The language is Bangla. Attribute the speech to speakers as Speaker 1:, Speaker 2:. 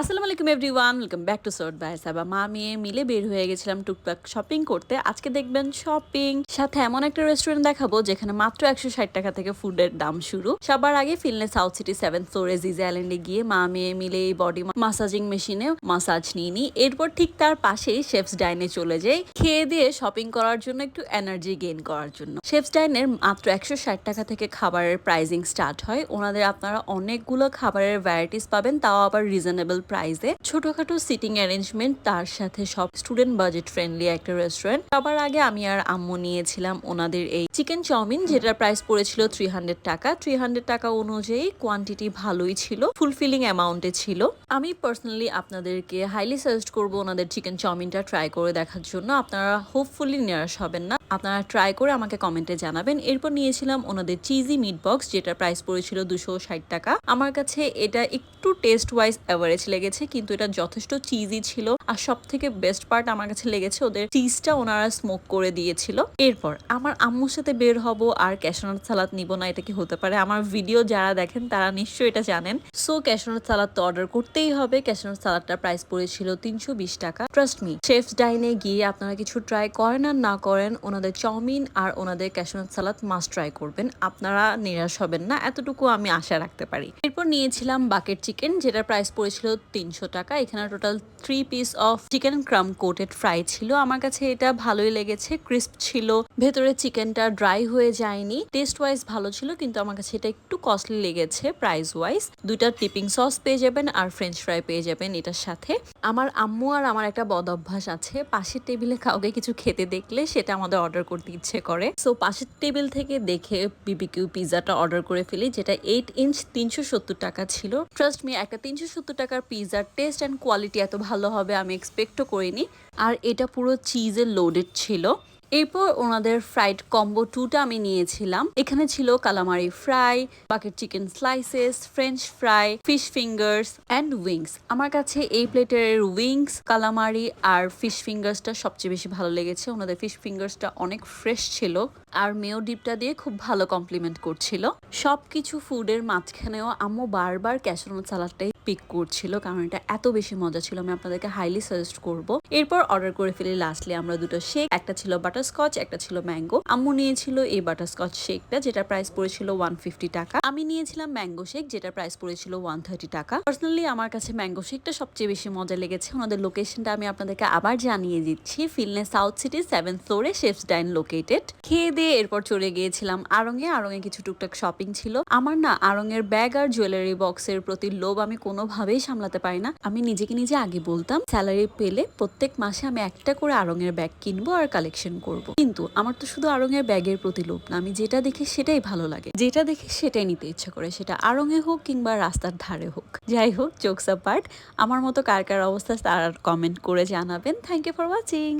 Speaker 1: আসসালামু আলাইকুম everyone welcome back to sort by Saba মা, মেয়ে মিলে বের হয়ে গেছিলাম টুকটাক শপিং করতে। আজকে দেখবেন শপিং সাথে এমন একটা রেস্টুরেন্ট দেখাবো যেখানে মাত্র একশো ষাট টাকা থেকে ফুডের দাম শুরু। সবার আগে ফিলনে সাউথ সিটি সেভেন ফ্লোরে জিজে আইল্যান্ডে গিয়ে মা, মেয়ে মিলে এই বডি মাসাজিং মেশিনে মাসাজ নিয়ে নিই। এরপর ঠিক তার পাশেই শেফস ডাইনে চলে যাই। খেয়ে দিয়ে শপিং করার জন্য একটু এনার্জি গেইন করার জন্য। শেফস ডাইনের মাত্র একশো ষাট টাকা থেকে খাবারের প্রাইজিং স্টার্ট হয়। ওনাদের আপনারা অনেকগুলো খাবারের ভ্যারাইটিস পাবেন, তাও আবার রিজনেবল প্রাইসে ছোটখাটো সিটিং অ্যারেঞ্জমেন্ট তার সাথে সব স্টুডেন্ট বাজেট ফ্রেন্ডলি একটা রেস্টুরেন্ট সবার আগে আমি আর আম্মু নিয়েছিলাম ওনাদের এই চিকেন চাউমিন যেটার প্রাইস পড়েছিল থ্রি হান্ড্রেড টাকা। থ্রি হান্ড্রেড টাকা অনুযায়ী কোয়ান্টিটি ভালোই ছিল ফুলফিলিং অ্যামাউন্টে ছিল। আমি পার্সোনালি আপনাদেরকে হাইলি সাজেস্ট করব ওনাদের চিকেন চাউমিনটা ট্রাই করে দেখার জন্য। আপনারা হোপফুলি নিরাশ হবেন না। আপনারা ট্রাই করে আমাকে কমেন্টে জানাবেন। এরপর নিয়েছিলাম ওনাদের চিজি মিট বক্স যেটার প্রাইস পড়েছিল দুশো ষাট টাকা। আমার কাছে এটা একটু টেস্ট ওয়াইজ অ্যাভারেজ লেগেছে, কিন্তু এটা যথেষ্ট চিজি ছিল। আর সব থেকে বেস্ট পার্ট আমার কাছে লেগেছে ওদের চিজটা ওনারা স্মোক করে দিয়েছিল। এরপর আমার আম্মুর সাথে বের হব আর ক্যাশনাট সালাদ নিব না, এটা কি হতে পারে? আমার ভিডিও যারা দেখেন, তারা নিশ্চয়ই এটা জানেন। সো ক্যাশনাট সালাদ তো অর্ডার করতেই হবে। ক্যাশনাট সালাদটার প্রাইস পড়েছিল তিনশো বিশ টাকা। ট্রাস্ট মি শেফস ডাইনে গিয়ে আপনারা কিছু ট্রাই করেন আর না করেন, ওনাদের চাউমিন আর ওনাদের ক্যাশনাট সালাদ মাস্ট ট্রাই করবেন। আপনারা নিরাশ হবেন না, এতটুকু আমি আশা রাখতে পারি। এরপর নিয়েছিলাম বাকেট চিকেন যেটার প্রাইস পড়েছিল তিনশো টাকা। এখানে total three piece of chicken crumb coated fry ছিল। আমার কাছে এটা ভালোই লেগেছে ক্রিস্প ছিল। ভেতরে চিকেনটা ড্রাই হয়ে যায়নি। টেস্ট ওয়াইজ ভালো ছিল, কিন্তু আমার কাছে এটা একটু কস্টলি লেগেছে প্রাইস ওয়াইজ দুইটা টিপিং সস পেয়ে যাবেন আর ফ্রেঞ্চ ফ্রাই পেয়ে যাবেন এটার সাথে। আমার আম্মু আর আমার একটা বদ অভ্যাস আছে, পাশের টেবিলে কাউকে কিছু খেতে দেখলে সেটা আমাদের অর্ডার করতে ইচ্ছে করে। সো পাশের টেবিল থেকে দেখে বিবিকিউ পিজাটা অর্ডার করে ফেলি, যেটা এইট ইঞ্চ তিনশো সত্তর টাকা ছিল। ট্রাস্ট মি একটা তিনশো সত্তর টাকার পিজার টেস্ট অ্যান্ড কোয়ালিটি এত ভালো হবে, আমি এক্সপেক্টও করিনি। আর এটা পুরো চিজের লোডেড ছিল। এরপর ওনাদের ফ্রাইড কম্বো টুটা আমি নিয়েছিলাম। এখানে ছিল calamari fry bucket chicken slices french fry fish fingers and wings আমার কাছে এই প্লেটের উইংস কালামারি আর ফিশ ফিঙ্গার্সটা সবচেয়ে বেশি ভালো লেগেছে। ওনাদের ফিশ ফিঙ্গার্সটা অনেক ফ্রেশ ছিল। আর মেও ডিপটা দিয়ে খুব ভালো কমপ্লিমেন্ট করছিল। সব কিছু ফুডের মাঝখানেও আম্মু বারবার ক্যাশরোল সালাডটাই পিক করছিল, কারণ এটা এত বেশি মজা ছিল। আমি আপনাদেরকে হাইলি সাজেস্ট করব। এরপর অর্ডার করে ফেলি লাস্টলি আমরা দুটো শেক একটা ছিল বাটারস্কচ একটা ছিল ম্যাঙ্গো আম্মু নিয়েছিল এই বাটারস্কচ শেকটা যেটা প্রাইস পড়েছিল ওয়ান ফিফটি টাকা। আমি নিয়েছিলাম ম্যাঙ্গো শেক যেটা প্রাইস পড়েছিল ওয়ান থার্টি টাকা। পার্সোনালি আমার কাছে ম্যাঙ্গো শেকটা সবচেয়ে বেশি মজা লেগেছে। ওনাদের লোকেশনটা আমি আপনাদেরকে আবার জানিয়ে দিচ্ছি। ফিলনে সাউথ সিটি সেভেন ফ্লোরে শেফস ডাইন লোকেটেড খেয়ে দিয়ে এরপর চলে গিয়েছিলাম। আরঙে আরঙে কিছু টুকটাক শপিং ছিল। আমার না আরঙের ব্যাগ আর জুয়েলারি বক্সের প্রতি লোভ আমি কোনোভাবেই সামলাতে পারি না। আমি নিজেকে নিজে আগে বলতাম স্যালারি পেলে প্রত্যেক মাসে আমি একটা করে আরঙের ব্যাগ কিনবো আর কালেকশন করব। কিন্তু আমার তো শুধু আরঙের ব্যাগের প্রতি লোভ না, আমি যেটা দেখি সেটাই ভালো লাগে। যেটা দেখি সেটাই নিতে ইচ্ছা করে, সেটা আরঙে হোক কিংবা রাস্তার ধারে হোক। যাই হোক জোকস পার্ট আমার মতো কার কার অবস্থা তার কমেন্ট করে জানাবেন। Thank you for watching